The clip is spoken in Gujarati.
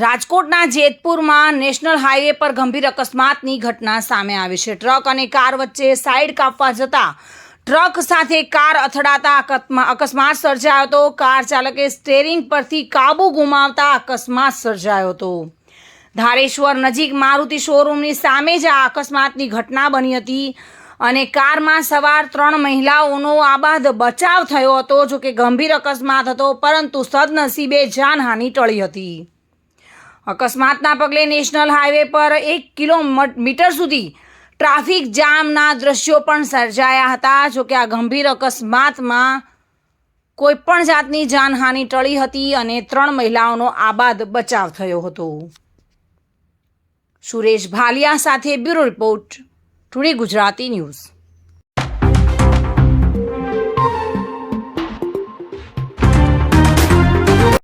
રાજકોટના જેતપુરમાં નેશનલ હાઈવે પર ગંભીર અકસ્માતની ઘટના સામે આવી છે. ટ્રક અને કાર વચ્ચે સાઈડ કાપવા જતા ટ્રક સાથે કાર અથડાતા અકસ્મા- અકસ્માત સર્જાયો હતો. કાર ચાલકે સ્ટેરિંગ પરથી કાબુ ગુમાવતા અકસ્માત સર્જાયો હતો. ધારેશ્વર નજીક મારુતિ શોરૂમની સામે જ આ અકસ્માતની ઘટના બની હતી અને કારમાં સવાર ત્રણ મહિલાઓનો આબાદ બચાવ થયો હતો જો કે ગંભીર અકસ્માત હતો, પરંતુ સદનસીબે જાનહાનિ ટળી હતી. અકસ્માતના પગલે નેશનલ હાઈવે પર એક કિલોમીટર સુધી ટ્રાફિક જામના દ્રશ્યો પણ સર્જાયા હતા. જોકે આ ગંભીર અકસ્માતમાં કોઈ પણ જાતની જાનહાનિ ટળી હતી અને ત્રણ મહિલાઓનો આબાદ બચાવ થયો હતો. સુરેશ ભાલિયા સાથે bureau report, today Gujarati news.